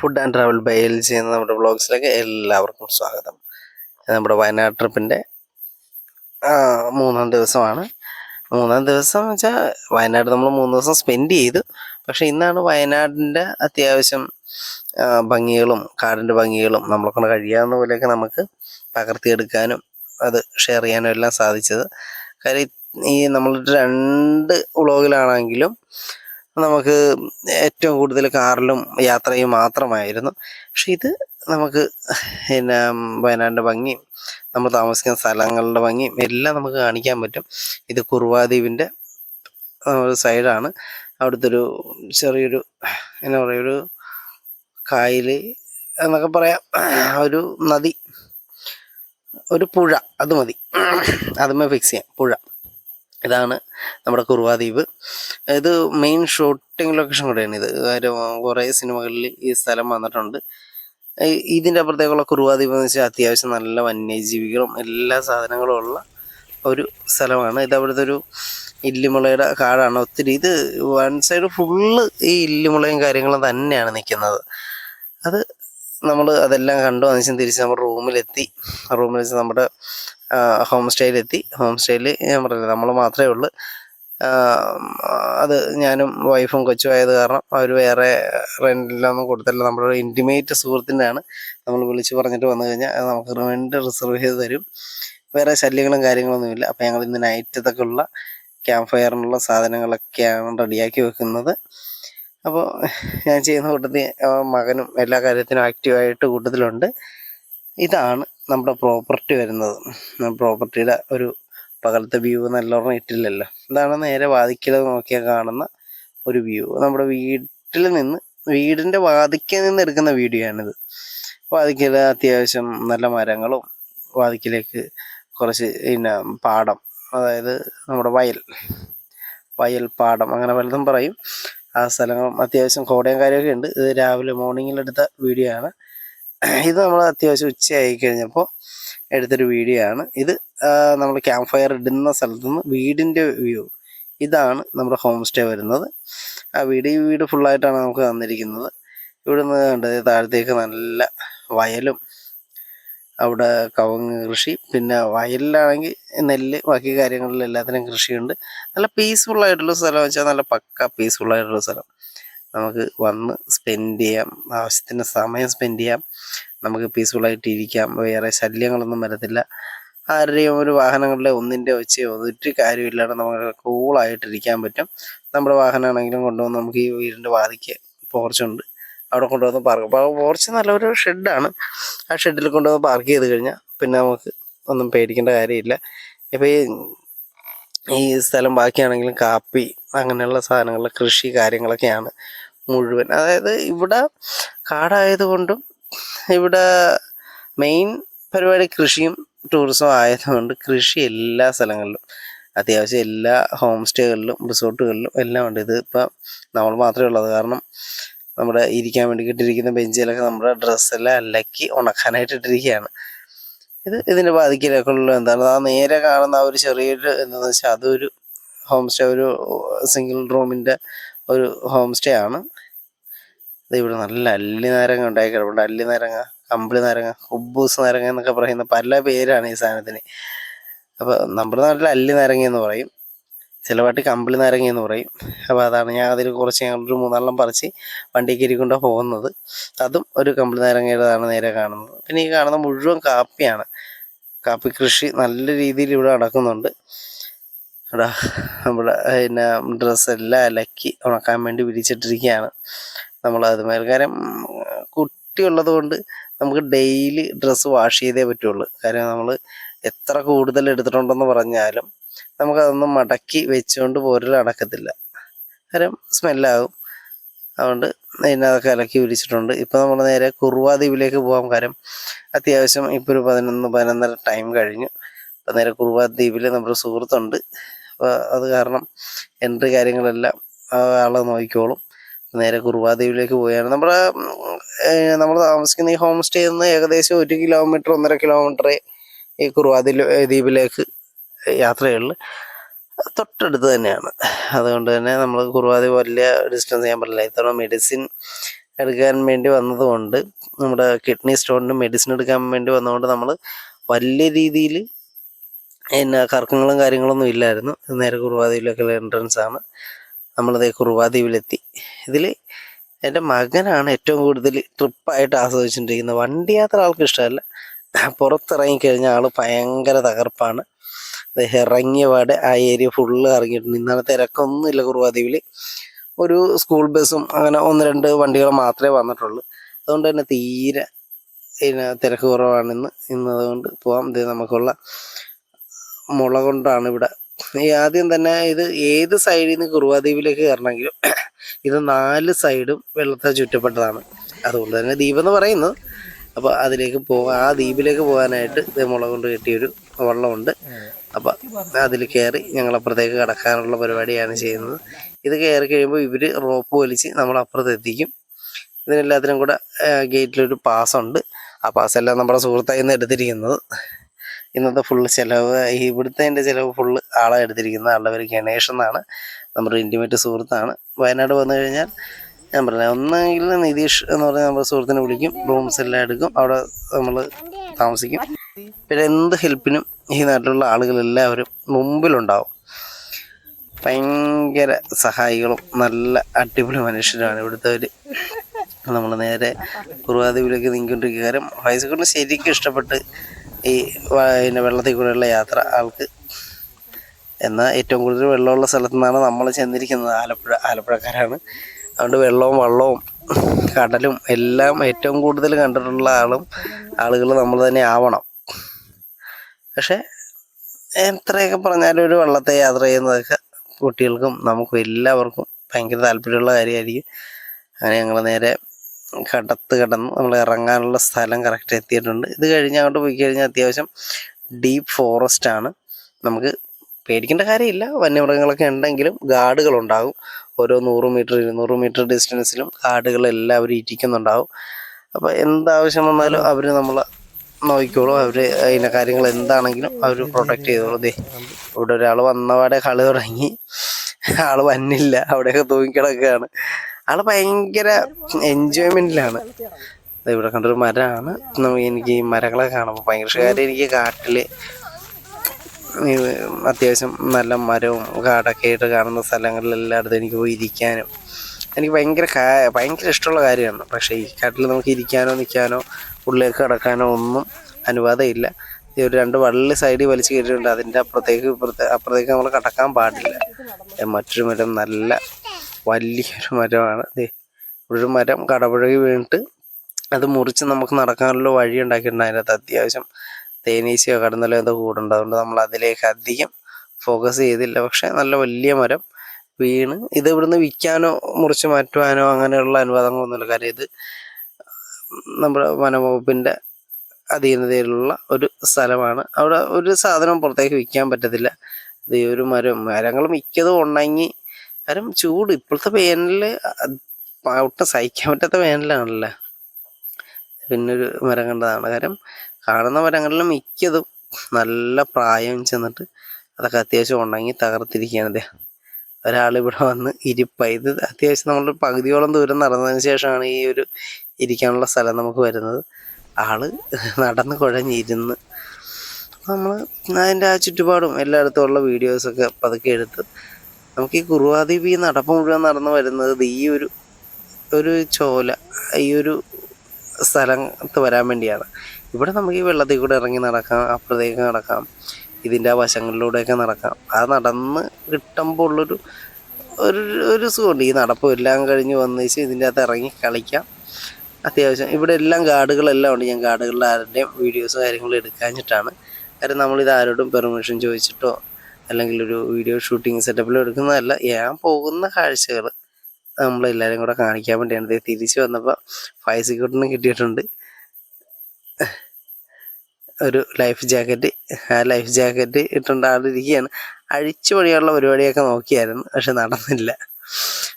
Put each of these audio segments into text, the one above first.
Food and travel by L G എന്ന നമ്മുടെ ബ്ലോഗ്സിലേക്ക് എല്ലാവർക്കും സ്വാഗതം. നമ്മുടെ വയനാട് ട്രിപ്പിന്റെ മൂന്നാം ദിവസമാണ്. മൂന്നാം ദിവസം വെച്ചാൽ വയനാട് നമ്മൾ മൂന്ന് ദിവസം സ്പെൻഡ് ചെയ്തു. പക്ഷേ ഇന്നാണ് വയനാടിന്റെ അത്യാവശ്യം ഭംഗികളും കാടിന്റെ ഭംഗികളും നമ്മളെ കൊണ്ട് കഴിയാവുന്ന പോലെയൊക്കെ നമുക്ക് പകർത്തിയെടുക്കാനും അത് ഷെയർ ചെയ്യാനും എല്ലാം സാധിച്ചത്. കാര്യം ഈ നമ്മൾ രണ്ട് വ്ളോഗിലാണെങ്കിലും നമുക്ക് ഏറ്റവും കൂടുതൽ കാറിലും യാത്രയും മാത്രമായിരുന്നു. പക്ഷെ ഇത് നമുക്ക് പിന്നെ വയനാടിന്റെ ഭംഗിയും നമ്മൾ താമസിക്കുന്ന സ്ഥലങ്ങളുടെ ഭംഗിയും എല്ലാം നമുക്ക് കാണിക്കാൻ പറ്റും. ഇത് കുറുവാദ്വീപിന്റെ ഒരു സൈഡാണ്. അവിടുത്തെ ഒരു ചെറിയൊരു എന്നാ പറയുക ഒരു കായൽ എന്നൊക്കെ പറയാം. ഒരു നദി ഒരു പുഴ അത് മതി. അതുമേ ഫിക്സ് ചെയ്യാം പുഴ. ഇതാണ് നമ്മുടെ കുറുവാദ്വീപ്. ഇത് മെയിൻ ഷൂട്ടിംഗ് ലൊക്കേഷൻ കൂടെയാണ് ഇത്. കുറേ സിനിമകളിൽ ഈ സ്ഥലം വന്നിട്ടുണ്ട്. ഇതിന്റെ അപ്പുറത്തേക്കുള്ള കുറുവാദ്വീപ് എന്ന് വെച്ചാൽ അത്യാവശ്യം നല്ല വന്യജീവികളും എല്ലാ സാധനങ്ങളും ഉള്ള ഒരു സ്ഥലമാണ്. ഇത് അവിടുത്തെ ഒരു ഇല്ലിമുളയുടെ കാടാണ്. ഒത്തിരി ഇത് വൺ സൈഡ് ഫുള്ള് ഈ ഇല്ലിമുളയും കാര്യങ്ങളും തന്നെയാണ് നിൽക്കുന്നത്. അത് നമ്മൾ അതെല്ലാം കണ്ടു. അതിനുശേഷം തിരിച്ച് നമ്മുടെ റൂമിലെത്തി. റൂമിൽ വെച്ച് നമ്മുടെ ഹോം സ്റ്റേയിലെത്തി ഹോം സ്റ്റേയിൽ ഞാൻ പറഞ്ഞില്ല നമ്മൾ മാത്രമേ ഉള്ളൂ. അത് ഞാനും വൈഫും കൊച്ചും ആയത് കാരണം അവർ വേറെ റെന്റിലൊന്നും കൊടുത്തില്ല നമ്മുടെ ഇന്റിമേറ്റ് സുഹൃത്തിന്റെയാണ് നമ്മൾ വിളിച്ച് പറഞ്ഞിട്ട് വന്നു കഴിഞ്ഞാൽ അത് നമുക്ക് റെന്റ് റിസർവ് ചെയ്ത് തരും. വേറെ ശല്യങ്ങളും കാര്യങ്ങളൊന്നുമില്ല അപ്പോൾ ഞങ്ങൾ ഇന്ന് നൈറ്റത്തൊക്കെയുള്ള ക്യാമ്പ് ഫയറിനുള്ള സാധനങ്ങളൊക്കെയാണ് റെഡിയാക്കി വെക്കുന്നത്. അപ്പോൾ ഞാൻ ചെയ്യുന്ന കൂട്ടത്തിൽ മകനും എല്ലാ കാര്യത്തിനും ആക്റ്റീവായിട്ട് കൂട്ടത്തിലുണ്ട്. ഇതാണ് നമ്മുടെ പ്രോപ്പർട്ടി വരുന്നത്. പ്രോപ്പർട്ടിയുടെ ഒരു പകലത്തെ വ്യൂ നല്ലോണം ഇട്ടില്ലല്ലോ ഇതാണ് നേരെ വാതിക്കൽ നോക്കിയാൽ കാണുന്ന ഒരു വ്യൂ നമ്മുടെ വീട്ടിൽ നിന്ന് വീടിന്റെ വാതിക്കൽ നിന്ന് എടുക്കുന്ന വീഡിയോ ആണിത്. വാതിക്കൽ അത്യാവശ്യം നല്ല മരങ്ങളും വാതിക്കലേക്ക് കുറച്ച് പിന്നെ പാടം അതായത് നമ്മുടെ വയൽ വയൽ പാടം അങ്ങനെ പലതും പറയും. ആ സ്ഥലങ്ങളും അത്യാവശ്യം കോടയും കാര്യമൊക്കെ ഉണ്ട്. ഇത് രാവിലെ മോർണിംഗിൽ എടുത്ത വീഡിയോ ആണ്. ഇത് നമ്മൾ അത്യാവശ്യം ഉച്ചയായി കഴിഞ്ഞപ്പോൾ എടുത്തൊരു വീഡിയോ ആണ്. ഇത് നമ്മൾ ക്യാമ്പ് ഫയർ ഇടുന്ന സ്ഥലത്ത് നിന്ന് വീടിന്റെ വ്യൂ ഇതാണ് നമ്മുടെ ഹോം സ്റ്റേ വരുന്നത്. ആ വീട് ഈ വീട് ഫുള്ളായിട്ടാണ് നമുക്ക് തന്നിരിക്കുന്നത്. ഇവിടെ നിന്ന് കണ്ടത് താഴത്തേക്ക് നല്ല വയലും അവിടെ കവങ്ങ് കൃഷി പിന്നെ വയലിലാണെങ്കിൽ നെല്ല് ബാക്കി കാര്യങ്ങളിൽ എല്ലാത്തിനും കൃഷിയുണ്ട്. നല്ല പീസ്ഫുൾ ആയിട്ടുള്ള സ്ഥലം വെച്ചാൽ നല്ല പക്ക പീസ്ഫുൾ ആയിട്ടുള്ള സ്ഥലം. നമുക്ക് വന്ന് സ്പെൻഡ് ചെയ്യാം. ആവശ്യത്തിന് സമയം സ്പെൻഡ് ചെയ്യാം. നമുക്ക് പീസ്ഫുള്ളായിട്ട് ഇരിക്കാം. വേറെ ശല്യങ്ങളൊന്നും വരത്തില്ല. ആരുടെയും ഒരു വാഹനങ്ങളുടെ ഒന്നിന്റെ വെച്ച് ഒരു കാര്യമില്ലാതെ നമുക്ക് കൂളായിട്ട് ഇരിക്കാൻ പറ്റും. നമ്മുടെ വാഹനമാണെങ്കിലും കൊണ്ടുവന്ന് നമുക്ക് ഈ വീടിന്റെ വാതിക്ക് പോർച്ചുണ്ട് അവിടെ കൊണ്ടുവന്ന് പാർക്ക് പോർച്ച് നല്ലൊരു ഷെഡാണ് ആ ഷെഡിൽ കൊണ്ടുവന്ന് പാർക്ക് ചെയ്ത് കഴിഞ്ഞാൽ പിന്നെ നമുക്ക് ഒന്നും പേടിക്കേണ്ട കാര്യമില്ല. ഇപ്പോൾ ഈ ഈ സ്ഥലം ബാക്കിയാണെങ്കിലും കാപ്പി അങ്ങനെയുള്ള സാധനങ്ങൾ കൃഷി കാര്യങ്ങളൊക്കെയാണ് മുഴുവൻ. അതായത് ഇവിടെ കാടായതുകൊണ്ടും ഇവിടെ മെയിൻ പരിപാടി കൃഷിയും ടൂറിസവും ആയതുകൊണ്ട് കൃഷി എല്ലാ സ്ഥലങ്ങളിലും അത്യാവശ്യം എല്ലാ ഹോം സ്റ്റേകളിലും റിസോർട്ടുകളിലും എല്ലാം ഉണ്ട്. ഇത് നമ്മൾ മാത്രമേ ഉള്ളത് കാരണം നമ്മുടെ ഇരിക്കാൻ വേണ്ടി ഇട്ടിരിക്കുന്ന ബെഞ്ചിലൊക്കെ നമ്മുടെ ഡ്രസ്സെല്ലാം അലക്കി ഉണക്കാനായിട്ട് ഇട്ടിരിക്കുകയാണ്. ഇത് ഇതിന്റെ ബാധിക്കലൊക്കെയുള്ള എന്താണ്? ആ നേരെ കാണുന്ന ആ ഒരു ചെറിയൊരു എന്താണെന്ന് വെച്ചാൽ അതൊരു ഹോം സ്റ്റേ ഒരു സിംഗിൾ റൂമിന്റെ ഒരു ഹോം സ്റ്റേ ആണ്. ഇത് ഇവിടെ നല്ല അല്ലി നാരങ്ങ ഉണ്ടായി കിടപ്പുണ്ട്. അല്ലി നാരങ്ങ കമ്പിളി നാരങ്ങ ഉബൂസ് നാരങ്ങ എന്നൊക്കെ പറയുന്ന പല പേരാണ് ഈ സാധനത്തിന്. അപ്പോൾ നമ്മുടെ നാട്ടിൽ അല്ലി നാരങ്ങ എന്ന് പറയും. ചില പാട്ട് കമ്പിളി നാരങ്ങ എന്ന് പറയും. അപ്പോൾ അതാണ് ഞാൻ അതിൽ കുറച്ച് ഞങ്ങളൊരു മൂന്നാലെണ്ണം പറിച്ച് വണ്ടി കയറിക്കൊണ്ടാണ് പോകുന്നത്. അതും ഒരു കമ്പിളി നാരങ്ങയുടേതാണ് നേരെ കാണുന്നത്. പിന്നെ ഈ കാണുന്ന മുഴുവൻ കാപ്പിയാണ്. കാപ്പി കൃഷി നല്ല രീതിയിൽ ഇവിടെ നടക്കുന്നുണ്ട്. എടാ നമ്മുടെ പിന്നെ ഡ്രസ്സെല്ലാം അലക്കി ഉണക്കാൻ വേണ്ടി വിരിച്ചിട്ടിരിക്കുകയാണ്. നമ്മൾ അതുമാതിരി കാര്യം കുട്ടിയുള്ളത് കൊണ്ട് നമുക്ക് ഡെയിലി ഡ്രസ്സ് വാഷ് ചെയ്തേ പറ്റുള്ളൂ. കാര്യം നമ്മൾ എത്ര കൂടുതൽ എടുത്തിട്ടുണ്ടെന്ന് പറഞ്ഞാലും നമുക്കതൊന്നും മടക്കി വെച്ചുകൊണ്ട് പോരൽ നടക്കത്തില്ല. കാര്യം സ്മെല്ലാകും. അതുകൊണ്ട് ഇതിനകത്തൊക്കെ ഇലക്കി വിരിച്ചിട്ടുണ്ട്. ഇപ്പോൾ നമ്മൾ നേരെ കുറുവ ദ്വീപിലേക്ക് പോകാം. കാര്യം അത്യാവശ്യം ഇപ്പോൾ ഒരു പതിനൊന്ന് പതിനൊന്നര ടൈം കഴിഞ്ഞു. അപ്പോൾ നേരെ കുറുവ ദ്വീപിൽ നമ്മുടെ സുഹൃത്തുണ്ട്. അപ്പോൾ അത് കാരണം എൻട്രി കാര്യങ്ങളെല്ലാം ആളെ നോക്കിക്കോളും. നേരെ കുറുവ ദ്വീപിലേക്ക് പോവുകയാണ്. നമ്മുടെ നമ്മൾ താമസിക്കുന്ന ഈ ഹോം സ്റ്റേ നിന്ന് ഏകദേശം ഒരു കിലോമീറ്റർ ഒന്നര കിലോമീറ്ററേ ഈ കുറുവാദി ദ്വീ- ദ്വീപിലേക്ക് യാത്രകളിൽ തൊട്ടടുത്ത് തന്നെയാണ്. അതുകൊണ്ട് തന്നെ നമ്മൾ കുറുവാതി വലിയ ഡിസ്റ്റൻസ് ചെയ്യാൻ പറ്റില്ല ഇത്തവണ മെഡിസിൻ എടുക്കാൻ വേണ്ടി വന്നതുകൊണ്ട് നമ്മുടെ കിഡ്നി സ്റ്റോണിന് മെഡിസിൻ എടുക്കാൻ വേണ്ടി വന്നതുകൊണ്ട് നമ്മൾ വലിയ രീതിയിൽ പിന്നെ കറക്കങ്ങളും കാര്യങ്ങളൊന്നും ഇല്ലായിരുന്നു. നേരെ കുറുവാദ്വീപിലേക്കുള്ള എൻട്രൻസ് ആണ്. നമ്മളിത് കുറുവാദ്വീപിലെത്തി. ഇതിൽ എന്റെ മകനാണ് ഏറ്റവും കൂടുതൽ ട്രിപ്പായിട്ട് ആസ്വദിച്ചുകൊണ്ടിരിക്കുന്നത് വണ്ടി യാത്ര ആൾക്ക് ഇഷ്ടമല്ല. പുറത്തിറങ്ങി കഴിഞ്ഞാൽ ആൾ ഭയങ്കര തകർപ്പാണ്. ഇറങ്ങിയ പാടെ ആ ഏരിയ ഫുള്ള് ഇറങ്ങിയിട്ടുണ്ട്. ഇന്നലെ തിരക്കൊന്നുമില്ല കുറുവാദ്വീപിൽ ഒരു സ്കൂൾ ബസ്സും അങ്ങനെ ഒന്ന് രണ്ട് വണ്ടികൾ മാത്രമേ വന്നിട്ടുള്ളൂ. അതുകൊണ്ട് തന്നെ തീരെ പിന്നെ തിരക്ക് കുറവാണിന്ന് ഇന്ന്. അതുകൊണ്ട് പോവാം. ഇത് നമുക്കുള്ള മുള കൊണ്ടാണ് ഇവിടെ. ഈ ആദ്യം തന്നെ ഇത് ഏത് സൈഡിൽ നിന്ന് കുറുവാദ്വീപിലേക്ക് കയറണമെങ്കിലും ഇത് നാല് സൈഡും വെള്ളത്തെ ചുറ്റപ്പെട്ടതാണ്. അതുകൊണ്ട് തന്നെ ദ്വീപ് എന്ന് പറയുന്നത് അപ്പോൾ അതിലേക്ക് പോകാൻ ആ ദ്വീപിലേക്ക് പോകാനായിട്ട് മുള കൊണ്ട് കെട്ടിയൊരു വള്ളമുണ്ട്. അപ്പോൾ അതിൽ കയറി ഞങ്ങൾ അപ്പുറത്തേക്ക് കടക്കാനുള്ള പരിപാടിയാണ് ചെയ്യുന്നത്. ഇത് കയറി കഴിയുമ്പോൾ ഇവർ റോപ്പ് വലിച്ച് നമ്മൾ അപ്പുറത്ത് എത്തിക്കും. ഇതിനെല്ലാത്തിനും കൂടെ ഗേറ്റിലൊരു പാസ്സുണ്ട് ആ പാസ്സെല്ലാം നമ്മുടെ സുഹൃത്തായി നിന്ന് എടുത്തിരിക്കുന്നത്. ഇന്നത്തെ ഫുള്ള് ചിലവ് ഇവിടുത്തെ എന്റെ ചിലവ് ഫുള്ള് ആളെ എടുത്തിരിക്കുന്നത്. ആളുടെ പേര് ഗണേഷ് എന്നാണ്. നമ്മുടെ ഇന്റിമേറ്റ് സുഹൃത്താണ്. വയനാട് വന്നു കഴിഞ്ഞാൽ ഞാൻ പറഞ്ഞ ഒന്നെങ്കിൽ നിതീഷ് എന്ന് പറഞ്ഞ നമ്മുടെ സുഹൃത്തിനെ വിളിക്കും റൂംസ് എല്ലാം എടുക്കും അവിടെ നമ്മൾ താമസിക്കും. പിന്നെ എന്ത് ഹെൽപ്പിനും ഈ നാട്ടിലുള്ള ആളുകളെല്ലാവരും മുമ്പിലുണ്ടാവും. ഭയങ്കര സഹായികളും നല്ല അടിപൊളി മനുഷ്യരാണ് ഇവിടുത്തെ നമ്മൾ നേരെ കുറുവാദ്വീപിലേക്ക് നീങ്ങിക്കൊണ്ടിരിക്കുക കാര്യം ഹൈസ്കൂളിന് ശരിക്കും ഇഷ്ടപ്പെട്ട് ഈ പിന്നെ വെള്ളത്തിൽ കൂടെയുള്ള യാത്ര ആൾക്ക്. എന്നാൽ ഏറ്റവും കൂടുതൽ വെള്ളമുള്ള സ്ഥലത്തു നിന്നാണ് നമ്മൾ ചെന്നിരിക്കുന്നത് ആലപ്പുഴ ആലപ്പുഴക്കാരാണ്. അതുകൊണ്ട് വെള്ളവും വള്ളവും കടലും എല്ലാം ഏറ്റവും കൂടുതൽ കണ്ടിട്ടുള്ള ആളും ആളുകൾ നമ്മൾ തന്നെ ആവണം. പക്ഷേ എത്രയൊക്കെ പറഞ്ഞാലും ഒരു വള്ളത്തെ യാത്ര ചെയ്യുന്നതൊക്കെ കുട്ടികൾക്കും നമുക്കും എല്ലാവർക്കും ഭയങ്കര താല്പര്യമുള്ള കാര്യമായിരിക്കും. അങ്ങനെ ഞങ്ങൾ നേരെ കടത്ത് കടന്ന് നമ്മൾ ഇറങ്ങാനുള്ള സ്ഥലം കറക്റ്റ് എത്തിയിട്ടുണ്ട്. ഇത് കഴിഞ്ഞ് അങ്ങോട്ട് പോയി കഴിഞ്ഞാൽ അത്യാവശ്യം ഡീപ്പ് ഫോറസ്റ്റ് ആണ്. നമുക്ക് പേടിക്കേണ്ട കാര്യമില്ല. വന്യമൃഗങ്ങളൊക്കെ ഉണ്ടെങ്കിലും ഗാർഡുകൾ ഉണ്ടാകും ഓരോ നൂറ് മീറ്റർ ഇരുന്നൂറ് മീറ്റർ ഡിസ്റ്റൻസിലും ഗാർഡുകൾ എല്ലാവരും ഇരിക്കുന്നുണ്ടാവും അപ്പോൾ എന്താവശ്യം വന്നാലും അവർ നമ്മളെ നോക്കിക്കോളും. അവർ അതിന്റെ കാര്യങ്ങൾ എന്താണെങ്കിലും അവർ പ്രൊട്ടക്റ്റ് ചെയ്തോളും. ദേ ഇവിടെ ഒരാൾ വന്നപാടെ കളി തുടങ്ങി. ആൾ വന്നില്ല. അവിടെയൊക്കെ തൂങ്ങിക്കിടക്കുകയാണ്. ആൾ ഭയങ്കര എൻജോയ്മെന്റിലാണ് ദേ ഇവിടെ കണ്ടൊരു മരമാണ്. എനിക്ക് ഈ മരങ്ങളൊക്കെ കാണുമ്പോൾ ഭയങ്കര ഇഷ്ടം എനിക്ക് കാട്ടിൽ ഈ അത്യാവശ്യം നല്ല മരവും കാടൊക്കെ ആയിട്ട് കാണുന്ന സ്ഥലങ്ങളിലെല്ലായിടത്തും എനിക്ക് പോയി ഇരിക്കാനും എനിക്ക് ഭയങ്കര ഭയങ്കര ഇഷ്ടമുള്ള കാര്യമാണ്. പക്ഷേ ഈ കാട്ടിൽ നമുക്ക് ഇരിക്കാനോ നിൽക്കാനോ ഉള്ളിലേക്ക് കിടക്കാനോ ഒന്നും അനുവാദമില്ല. ഈ ഒരു രണ്ട് വള്ളി സൈഡിൽ വലിച്ചു കയറ്റിയിട്ടുണ്ട്. അതിന്റെ അപ്പുറത്തേക്ക് ഇപ്പുറത്തെ അപ്പുറത്തേക്ക് നമ്മൾ കടക്കാൻ പാടില്ല. മറ്റൊരു മരം നല്ല വലിയൊരു മരമാണ്. ഒരു മരം കടപുഴകി വീണിട്ട് അത് മുറിച്ച് നമുക്ക് നടക്കാനുള്ള വഴി ഉണ്ടാക്കിയിട്ടുണ്ട്. അതിനകത്ത് അത്യാവശ്യം തേനീച്ചയോ കടന്നലോ എന്തോ കൂടുണ്ട്. അതുകൊണ്ട് നമ്മൾ അതിലേക്ക് അധികം ഫോക്കസ് ചെയ്തില്ല. പക്ഷെ നല്ല വലിയ മരം വീണ് ഇത് ഇവിടുന്ന് വിൽക്കാനോ മുറിച്ച് മാറ്റുവാനോ അങ്ങനെയുള്ള അനുവാദങ്ങളൊന്നുമില്ല. കാര്യം ഇത് നമ്മുടെ വനംവകുപ്പിന്റെ അധീനതയിലുള്ള ഒരു സ്ഥലമാണ്. അവിടെ ഒരു സാധനം പുറത്തേക്ക് വിൽക്കാൻ പറ്റത്തില്ല. ഇത് ഒരു മരം മരങ്ങൾ മിക്കതും ഉണങ്ങി കാരണം ചൂട്. ഇപ്പോഴത്തെ വേനൽ ഒട്ടും സഹിക്കാൻ പറ്റാത്ത വേനലാണല്ലേ. പിന്നൊരു മരം കണ്ടതാണ്. കാര്യം കാണുന്ന മരങ്ങളിൽ മിക്കതും നല്ല പ്രായം ചെന്നിട്ട് അതൊക്കെ അത്യാവശ്യം ഉണങ്ങി തകർത്തിരിക്കുകയാണ് അദ്ദേഹം ഒരാൾ ഇവിടെ വന്ന് ഇരിപ്പായി ഇത് അത്യാവശ്യം നമ്മൾ പകുതിയോളം ദൂരം നടന്നതിന് ശേഷമാണ് ഈ ഒരു ഇരിക്കാനുള്ള സ്ഥലം നമുക്ക് വരുന്നത്. ആൾ നടന്ന് കുഴഞ്ഞിരുന്ന് നമ്മൾ അതിന്റെ ആ ചുറ്റുപാടും എല്ലായിടത്തും ഉള്ള വീഡിയോസൊക്കെ പതുക്കെ എടുത്ത് നമുക്ക് ഈ കുറുവാദ്വീപ് ഈ നടപ്പ് മുഴുവൻ നടന്ന് വരുന്നത് ഈ ഒരു ഒരു ചോല ഈ ഒരു സ്ഥലത്ത് വരാൻ വേണ്ടിയാണ്. ഇവിടെ നമുക്ക് ഈ വെള്ളത്തിൽ കൂടെ ഇറങ്ങി നടക്കാം അപ്പുറത്തേക്ക് നടക്കാം ഇതിന്റെ ആ വശങ്ങളിലൂടെയൊക്കെ നടക്കാം. അത് നടന്ന് കിട്ടുമ്പോൾ ഉള്ളൊരു ഒരു ഒരു സുഖമുണ്ട്. ഈ നടപ്പ് എല്ലാം കഴിഞ്ഞ് വന്നേച്ച് ഇതിന്റെ അകത്ത് ഇറങ്ങി കളിക്കാം. അത്യാവശ്യം ഇവിടെ എല്ലാം ഗാർഡുകളെല്ലാം ഉണ്ട്. ഞാൻ ഗാർഡുകളുടെ ആരുടെയും വീഡിയോസ് കാര്യങ്ങളും എടുക്കാഞ്ഞിട്ടാണ്. കാര്യം നമ്മളിത് ആരോടും പെർമിഷൻ ചോദിച്ചിട്ടോ അല്ലെങ്കിൽ ഒരു വീഡിയോ ഷൂട്ടിംഗ് സെറ്റപ്പിലോ എടുക്കുന്നതല്ല. ഞാൻ പോകുന്ന കാഴ്ചകൾ നമ്മളെല്ലാവരും കൂടെ കാണിക്കാൻ വേണ്ടിയാണ്. തിരിച്ച് വന്നപ്പോൾ ഫൈവ് സിക്യൂട്ടിനും കിട്ടിയിട്ടുണ്ട്. ഒരു ലൈഫ് ജാക്കറ്റ് ആ ലൈഫ് ജാക്കറ്റ് ഇട്ടുകൊണ്ട് ആളിരിക്കുകയാണ്. അഴിച്ചു വഴിയുള്ള പരിപാടിയൊക്കെ നോക്കിയായിരുന്നു പക്ഷെ നടന്നില്ല.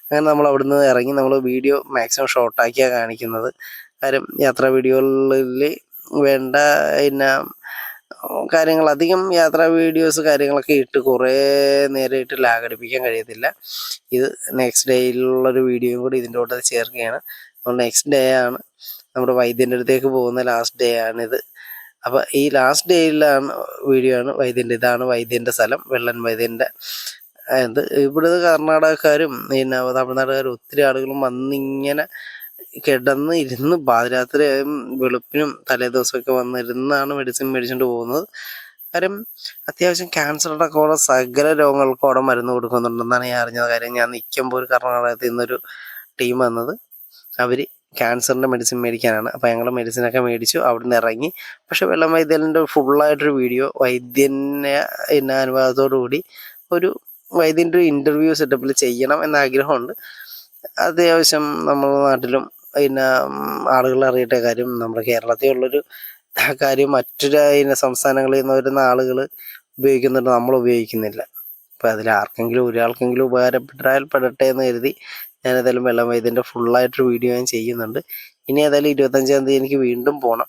അങ്ങനെ നമ്മൾ അവിടുന്ന് ഇറങ്ങി നമ്മൾ വീഡിയോ മാക്സിമം ഷോർട്ടാക്കിയാണ് കാണിക്കുന്നത്. കാര്യം യാത്രാ വീഡിയോകളിൽ വേണ്ട പിന്നെ കാര്യങ്ങൾ അധികം യാത്രാ വീഡിയോസ് കാര്യങ്ങളൊക്കെ ഇട്ട് കുറേ നേരം ഇട്ട് ലാഗടിപ്പിക്കാൻ കഴിയത്തില്ല. ഇത് നെക്സ്റ്റ് ഡേയിലുള്ളൊരു വീഡിയോയും കൂടി ഇതിന്റെ കൂടെ ചേർക്കുകയാണ്. അപ്പോൾ നെക്സ്റ്റ് ഡേ ആണ് നമ്മുടെ വൈദ്യന്റെ അടുത്തേക്ക് പോകുന്ന ലാസ്റ്റ് ഡേ ആണിത്. അപ്പോൾ ഈ ലാസ്റ്റ് ഡേയിലാണ് വീഡിയോ ആണ് വൈദ്യന്റെ ഇതാണ് വൈദ്യന്റെ സ്ഥലം വെള്ളൻ വൈദ്യന്റെ ഇത് ഇവിടുത്തെ കർണാടകക്കാരും പിന്നെ തമിഴ്നാടുകാരും ഒത്തിരി ആളുകളും വന്നിങ്ങനെ കിടന്ന് ഇരുന്ന് പാതിരാത്രി വെളുപ്പിനും തലേ ദിവസമൊക്കെ വന്നിരുന്നാണ് മെഡിസിൻ മേടിച്ചുകൊണ്ട് പോകുന്നത്. കാര്യം അത്യാവശ്യം ക്യാൻസറുടെ അടക്കമുള്ള സകല രോഗങ്ങൾക്കും അവിടെ മരുന്ന് കൊടുക്കുന്നുണ്ടെന്നാണ് ഞാൻ അറിഞ്ഞത്. കാര്യം ഞാൻ നിൽക്കുമ്പോൾ ഒരു കർണാടകത്തിൽ നിന്നൊരു ടീം വന്നത്. അവർ ക്യാൻസറിന്റെ മെഡിസിൻ മേടിക്കാനാണ്. അപ്പോൾ ഞങ്ങൾ മെഡിസിനൊക്കെ മേടിച്ചു അവിടെ നിന്ന് ഇറങ്ങി. പക്ഷേ വെള്ളം വൈദ്യലിന്റെ ഫുള്ളായിട്ടൊരു വീഡിയോ വൈദ്യനെ എന്ന അനുവാദത്തോടു കൂടി ഒരു വൈദ്യന്റെ ഒരു ഇന്റർവ്യൂ സെറ്റപ്പിൽ ചെയ്യണം എന്ന ആഗ്രഹമുണ്ട്. അത്യാവശ്യം നമ്മുടെ നാട്ടിലും പിന്നെ ആളുകൾ അറിയട്ടെ കാര്യം നമ്മുടെ കേരളത്തിൽ ഉള്ളൊരു കാര്യം മറ്റൊരു പിന്നെ സംസ്ഥാനങ്ങളിൽ നിന്ന് വരുന്ന ആളുകൾ ഉപയോഗിക്കുന്നുണ്ട്. നമ്മൾ ഉപയോഗിക്കുന്നില്ല. അപ്പോൾ അതിൽ ആർക്കെങ്കിലും ഒരാൾക്കെങ്കിലും ഉപകാരപ്പെട്ടാൽ പെടട്ടെ എന്ന് കരുതി ഞാൻ ഏതായാലും വെള്ളം വൈദ്യന്റെ ഫുള്ളായിട്ടൊരു വീഡിയോ ഞാൻ ചെയ്യുന്നുണ്ട്. ഇനി ഏതായാലും ഇരുപത്തഞ്ചാം തീയതി എനിക്ക് വീണ്ടും പോകണം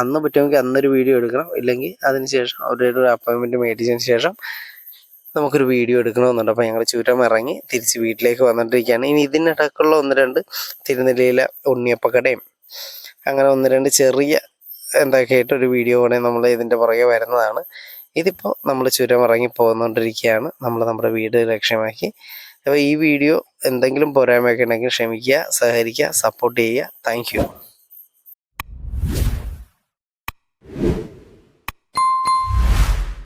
അന്ന് പറ്റുമെങ്കിൽ അന്നൊരു വീഡിയോ എടുക്കണം. ഇല്ലെങ്കിൽ അതിന് ശേഷം അവരുടെ ഒരു അപ്പോയിൻമെന്റ് മേടിച്ചതിന് ശേഷം നമുക്കൊരു വീഡിയോ എടുക്കണമെന്നുണ്ട്. അപ്പോൾ ഞങ്ങൾ ചുരം ഇറങ്ങി തിരിച്ച് വീട്ടിലേക്ക് വന്നിട്ടിരിക്കുകയാണ്. ഇനി ഇതിനിടക്കുള്ള ഒന്ന് രണ്ട് തിരുനെല്ലിയിലെ ഉണ്ണിയപ്പക്കടയും അങ്ങനെ ഒന്ന് രണ്ട് ചെറിയ എന്തൊക്കെ ആയിട്ട് ഒരു വീഡിയോ കൂടെ നമ്മൾ ഇതിന്റെ പുറകെ വരുന്നതാണ്. ഇതിപ്പോൾ നമ്മൾ ചുരം ഇറങ്ങി പോകുന്നുകൊണ്ടിരിക്കുകയാണ് നമ്മൾ നമ്മുടെ വീട് ലക്ഷ്യമാക്കി അപ്പോൾ ഈ വീഡിയോ എന്തെങ്കിലും പോരായ്മയൊക്കെ ഉണ്ടെങ്കിൽ ക്ഷമിക്കുക സഹകരിക്കുക സപ്പോർട്ട് ചെയ്യുക. താങ്ക്